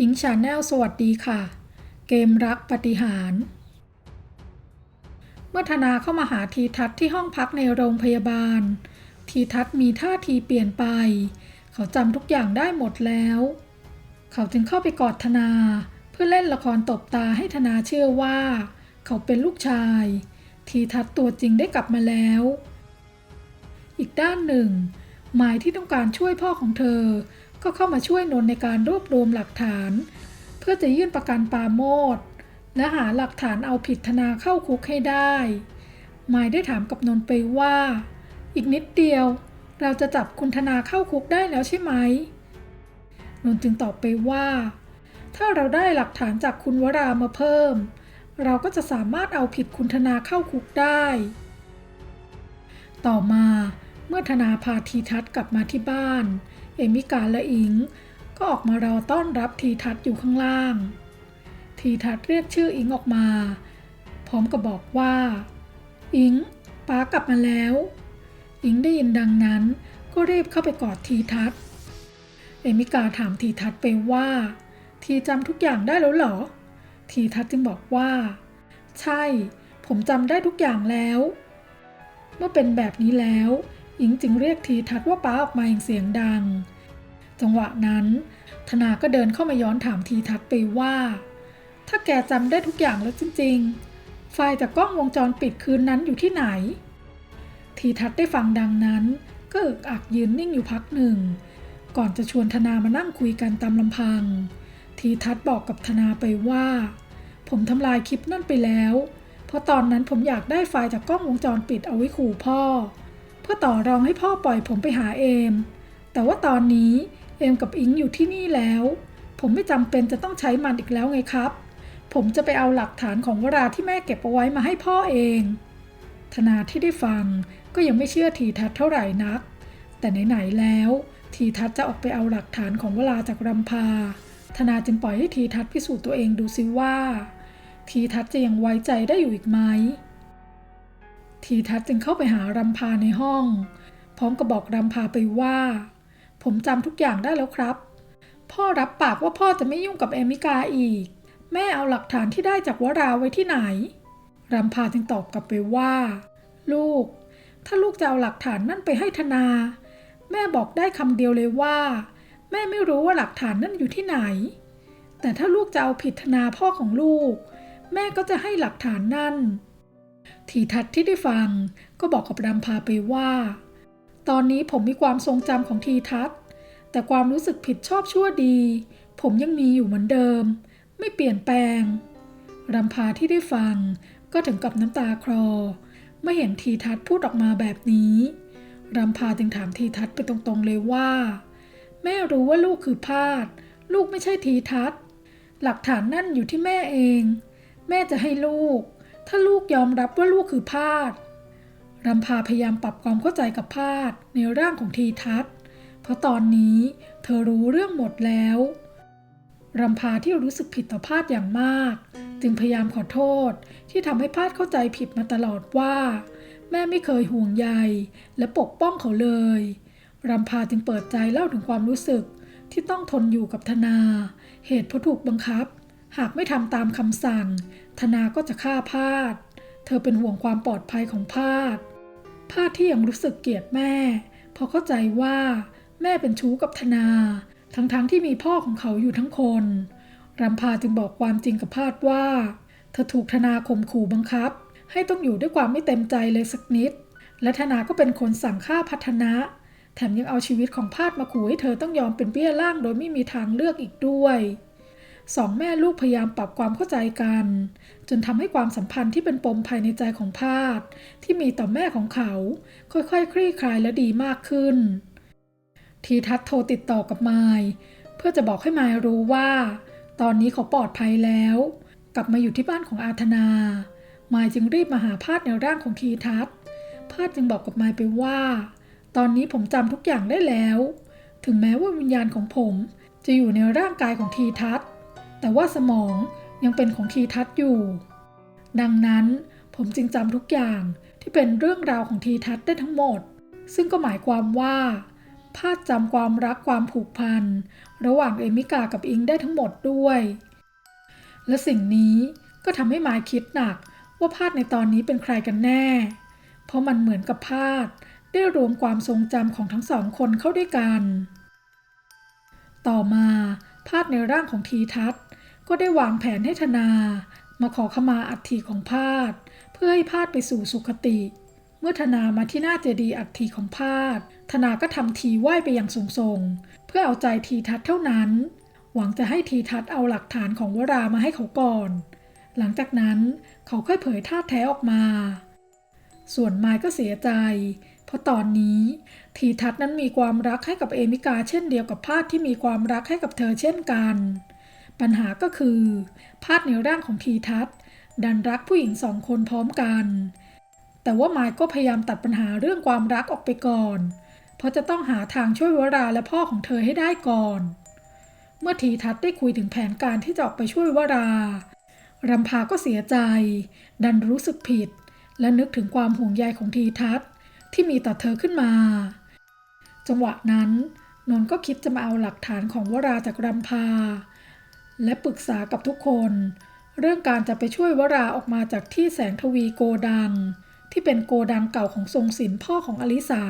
อิงชาแนลสวัสดีค่ะ เกมรักปฏิหาร เมื่อธนาเข้ามาหาทีทัศน์ที่ห้องพักในโรงพยาบาล ทีทัศน์มีท่าทีเปลี่ยนไป เขาจำทุกอย่างได้หมดแล้ว เขาจึงเข้าไปกอดธนา เพื่อเล่นละครตบตาให้ธนาเชื่อว่า เขาเป็นลูกชาย ทีทัศน์ตัวจริงได้กลับมาแล้ว อีกด้านหนึ่ง หมายที่ต้องการช่วยพ่อของเธอ ก็เข้ามาช่วยนนท์ในการรวบรวมหลักฐาน เพื่อจะยื่นประกันปาโมดและหาหลักฐานเอาผิดธนาเข้าคุกให้ได้หมายได้ถามกับนนท์ไปว่า อีกนิดเดียว เราจะจับคุณธนาเข้าคุกได้แล้วใช่ไหม นนท์จึงตอบไปว่า ถ้าเราได้หลักฐานจากคุณวรามาเพิ่ม เราก็จะสามารถเอาผิดคุณธนาเข้าคุกได้ ต่อมา เมื่อธนาพาทีทัศน์กลับมาที่บ้าน เอมิกาและอิง ก็ออกมารอต้อนรับทีทัศน์อยู่ข้างล่าง ทีทัศน์เรียกชื่ออิงออกมา พร้อมกับบอกว่า อิงป้ากลับมาแล้ว อิงได้ยินดังนั้น ก็รีบเข้าไปกอดทีทัศน์เอมิกาถามทีทัศน์ไปว่า ทีจำทุกอย่างได้แล้วเหรอ ทีทัศน์จึงบอกว่า ใช่ ผมจำได้ทุกอย่างแล้ว เมื่อเป็นแบบนี้แล้ว อิงจึงเรียกทีทัศน์ว่าป้าออกมาอย่างเสียงดัง จังหวะนั้น ธนาก็เดินเข้ามาย้อนถามทีทัศน์ไปว่า ถ้าแกจำได้ทุกอย่างแล้วจริง ๆ ไฟล์จากกล้องวงจรปิดคืนนั้นอยู่ที่ไหน ทีทัศน์ได้ฟังดังนั้น ก็อึกอักยืนนิ่งอยู่พักหนึ่ง ก่อนจะชวนธนามานั่งคุยกันตามลำพัง ทีทัศน์บอกกับธนาไปว่า ผมทำลายคลิปนั่นไปแล้ว เพราะตอนนั้นผมอยากได้ไฟล์จากกล้องวงจรปิดเอาไว้ขู่พ่อ พื่อต่อรองให้พ่อปล่อยผมไปหาเอม แต่ว่าตอนนี้เอมกับอิงอยู่ที่นี่แล้ว ผมไม่จำเป็นจะต้องใช้มันอีกแล้วไงครับ ผมจะไปเอาหลักฐานของวราที่แม่เก็บเอาไว้มาให้พ่อเอง ธนาที่ได้ฟังก็ยังไม่เชื่อทีทัศเท่าไหร่นัก แต่ไหนๆแล้ว ทีทัศจะออกไปเอาหลักฐานของวราจากรำพา ธนาจึงปล่อยให้ทีทัศพิสูจน์ตัวเองดูซิว่า ทีทัศจะยังไว้ใจได้อยู่อีกไหม ทีทัศน์จึงเข้าไปหารำพาในห้อง พร้อมกับบอกรำพาไปว่า ผมจำทุกอย่างได้แล้วครับ พ่อรับปากว่าพ่อจะไม่ยุ่งกับเอมิกาอีก แม่เอาหลักฐานที่ได้จากวราไว้ที่ไหน รำพาจึงตอบกลับไปว่า ลูก ถ้าลูกจะเอาหลักฐานนั่นไปให้ธนา แม่บอกได้คำเดียวเลยว่า แม่ไม่รู้ว่าหลักฐานนั่นอยู่ที่ไหน แต่ถ้าลูกจะเอาผิดธนาพ่อของลูก แม่ก็จะให้หลักฐานนั่น ทีทัศน์ที่ได้ฟังก็บอกกับรำพาไปว่า ตอนนี้ผมมีความทรงจำของทีทัศน์ แต่ความรู้สึกผิดชอบชั่วดี ผมยังมีอยู่เหมือนเดิม ไม่เปลี่ยนแปลงรำพาที่ได้ฟังก็ถึงกับน้ำตาคลอเมื่อเห็นทีทัศน์พูดออกมาแบบนี้รำพาจึงถามทีทัศน์ไปตรงๆเลยว่า แม่รู้ว่าลูกคือพาด ลูกไม่ใช่ทีทัศน์หลักฐานนั่นอยู่ที่แม่เอง แม่จะให้ลูก ถ้าลูกยอมรับว่าลูกคือพาดรำพาพยายามปรับความเข้าใจกับพาดในร่างของทีทัศเพราะตอนนี้เธอรู้เรื่องหมดแล้วรำพาที่รู้สึกผิดต่อพาดอย่างมาก จึงพยายามขอโทษที่ทำให้พาดเข้าใจผิดมาตลอดว่า แม่ไม่เคยห่วงใยและปกป้องเขาเลยรำพาจึงเปิดใจเล่าถึงความรู้สึกที่ต้องทนอยู่กับธนา เหตุเพราะถูกบังคับ หากไม่ทำตามคำสั่ง ธนาก็จะฆ่าพาด เธอเป็นห่วงความปลอดภัยของพาด พาดที่ยังรู้สึกเกลียดแม่เพราะเข้าใจว่าแม่เป็นชู้กับธนา ทั้งๆทที่มีพ่อของเขาอยู่ทั้งคน รำพาจึงบอกความจริงกับพาดว่า เธอถูกธนาข่มขู่บังคับ ให้ต้องอยู่ด้วยความไม่เต็มใจเลยสักนิด และธนาก็เป็นคนสั่งฆ่าพัฒนะ แถมยังเอาชีวิตของพาดมาขู่ให้เธอต้องยอมเป็นเบี้ยล่างโดยไม่มีทางเลือกอีกด้วย สองแม่ลูกพยายามปรับความเข้าใจกัน จนทำให้ความสัมพันธ์ที่เป็นปมภายในใจของพาดที่มีต่อแม่ของเขา ค่อยๆคลี่คลายและดีมากขึ้น ทีทัศโทรติดต่อกับไมายเพื่อจะบอกให้ไมายรู้ว่า ตอนนี้เขาปลอดภัยแล้ว กลับมาอยู่ที่บ้านของอาธนา ไมายจึงรีบมาหาพาดในร่างของทีทัศพาดจึงบอกกับไมายไปว่า ตอนนี้ผมจำทุกอย่างได้แล้ว ถึงแม้ว่าวิญญาณของผมจะอยู่ในร่างกายของทีทัศน์ แต่ว่าสมองยังเป็นของทีทัศน์อยู่ ดังนั้นผมจึงจำทุกอย่างที่เป็นเรื่องราวของทีทัศน์ได้ทั้งหมด ซึ่งก็หมายความว่าพาดจำความรักความผูกพัน ระหว่างเอมิกากับอิงได้ทั้งหมดด้วย และสิ่งนี้ก็ทำให้หมายคิดหนักว่าพาดในตอนนี้เป็นใครกันแน่ เพราะมันเหมือนกับพาดได้รวมความทรงจำของทั้งสองคนเข้าด้วยกัน ต่อมา พาดในร่างของทีทัศน์ก็ได้วางแผนให้ธนา มาขอขมาอัฐิของพาดเพื่อให้พาดไปสู่สุคติ เมื่อธนามาที่หน้าเจดีย์อัฐิของพาดธนาก็ทำทีไหว้ไปอย่างสูงส่ง เพื่อเอาใจทีทัศน์เท่านั้น หวังจะให้ทีทัศน์เอาหลักฐานของวรามาให้เขาก่อน หลังจากนั้นเขาค่อยเผยท่าแท้ออกมา ส่วนไมายก็เสียใจ เพราะตอนนี้ทีทัศน์นั้นมีความรักให้กับเอมิกาเช่นเดียวกับพาดที่มีความรักให้กับเธอเช่นกัน ปัญหาก็คือ พาดในร่างของทีทัศดันรักผู้หญิงสองคนพร้อมกัน แต่ว่าไมายก็พยายามตัดปัญหาเรื่องความรักออกไปก่อน เพราะจะต้องหาทางช่วยวราและพ่อของเธอให้ได้ก่อน เมื่อทีทัศได้คุยถึงแผนการที่จะออกไปช่วยวรารำพาก็เสียใจ ดันรู้สึกผิด และนึกถึงความห่วงใยของทีทัศน์ที่มีต่อเธอขึ้นมา จังหวะนั้นนนท์ก็คิดจะมาเอาหลักฐานของวราจากรำพา และปรึกษากับทุกคน เรื่องการจะไปช่วยวราออกมาจากที่แสงทวีโกดัง ที่เป็นโกดังเก่าของทรงศิลป์พ่อของอลิสา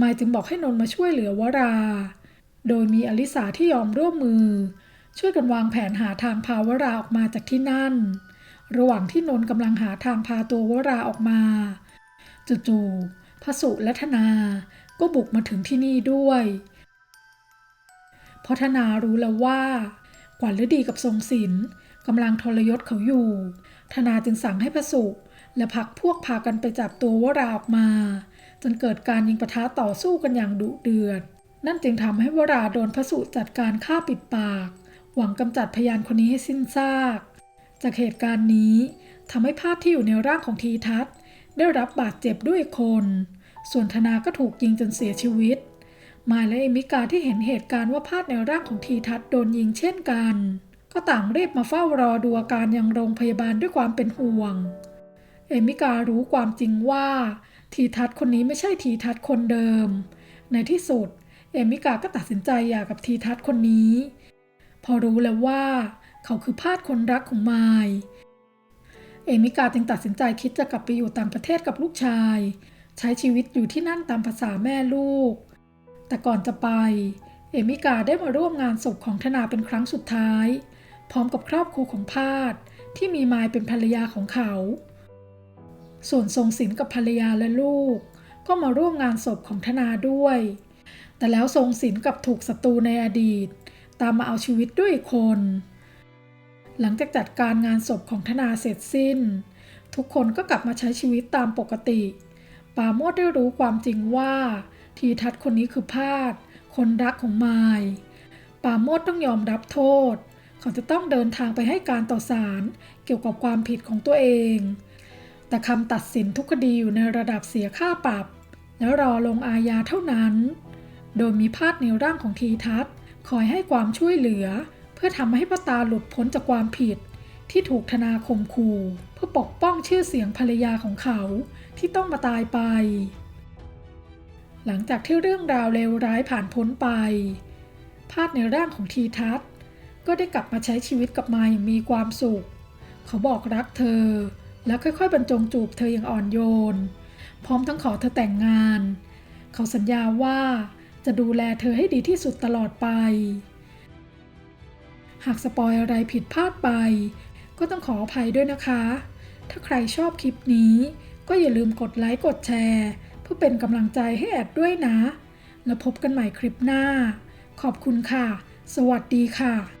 มายจึงบอกให้นนท์มาช่วยเหลือวรา โดยมีอลิสาที่ยอมร่วมมือ ช่วยกันวางแผนหาทางพาวราออกมาจากที่นั่น ระหว่างที่นน์กำลังหาทางพาตัววราออกมา จู่ๆพระสุและธนา ก็บุกมาถึงที่นี่ด้วยเพราะธนารู้แล้วว่ากว่าฤดีกับทรงศิลป์กำลังทรยศเขาอยู่ ธนาจึงสั่งให้พระสุและพักพวกพากันไปจับตัววราออกมา จนเกิดการยิงปะทะต่อสู้กันอย่างดุเดือด นั่นจึงทำให้วราโดนพระสุจัดการฆ่าปิดปาก หวังกำจัดพยานคนนี้ให้สิ้นซาก จากเหตุการณ์นี้ทำให้ภาพที่อยู่ในร่างของทีทัศน์ได้รับบาดเจ็บด้วยคน ส่วนธนาก็ถูกยิงจนเสียชีวิต มายและเอมิกาที่เห็นเหตุการณ์ว่าพาดในร่างของทีทัศน์โดนยิงเช่นกัน ก็ต่างเรียบมาเฝ้ารอดูอาการยังโรงพยาบาลด้วยความเป็นห่วง เอมิการู้ความจริงว่า ทีทัศน์คนนี้ไม่ใช่ทีทัศน์คนเดิม ในที่สุด เอมิกาก็ตัดสินใจหย่ากับทีทัศน์คนนี้ พอรู้แล้วว่า เขาคือพาดคนรักของไมายเอมิกาจึงตัดสินใจคิดจะกลับไปอยู่ต่างประเทศกับลูกชาย ใช้ชีวิตอยู่ที่นั่นตามภาษาแม่ลูก แต่ก่อนจะไป เอมิกาได้มาร่วมงานศพของธนาเป็นครั้งสุดท้าย พร้อมกับครอบครัวของพาดที่มีไมายเป็นภรรยาของเขา ส่วนทรงศิลป์กับภรรยาและลูก ก็มาร่วมงานศพของธนาด้วย แต่แล้วทรงศิลป์กับถูกศัตรูในอดีต ตามมาเอาชีวิตด้วยอีกคน หลังจากจัดการงานศพของธนาเสร็จสิ้น ทุกคนก็กลับมาใช้ชีวิตตามปกติ ปาโมดได้รู้ความจริงว่า ทีทัศน์คนนี้คือพาดคนรักของมายปาโมดต้องยอมรับโทษ เขาจะต้องเดินทางไปให้การต่อศาลเกี่ยวกับความผิดของตัวเอง แต่คำตัดสินทุกคดีอยู่ในระดับเสียค่าปรับ แล้วรอลงอาญาเท่านั้น โดยมีพาดในร่างของทีทัศน์คอยให้ความช่วยเหลือ เพื่อทำให้พ่อตาหลุดพ้นจากความผิด ที่ถูกธนาคมขู่เพื่อปกป้องชื่อเสียงภรรยาของเขาที่ต้องมาตายไป หลังจากที่เรื่องราวเลวร้ายผ่านพ้นไปพาดในร่างของทีทัศน์ก็ได้กลับมาใช้ชีวิตกับมาอย่างมีความสุข เขาบอกรักเธอ แล้วค่อยๆ บรรจงจูบเธออย่างอ่อนโยน พร้อมทั้งขอเธอแต่งงาน เขาสัญญาว่าจะดูแลเธอให้ดีที่สุดตลอดไป หากสปอยอะไรผิดพลาดไป ก็ต้องขออภัยด้วยนะคะ ถ้าใครชอบคลิปนี้ ก็อย่าลืมกดไลค์กดแชร์ เพื่อเป็นกำลังใจให้แอดด้วยนะ แล้วพบกันใหม่คลิปหน้า ขอบคุณค่ะ สวัสดีค่ะ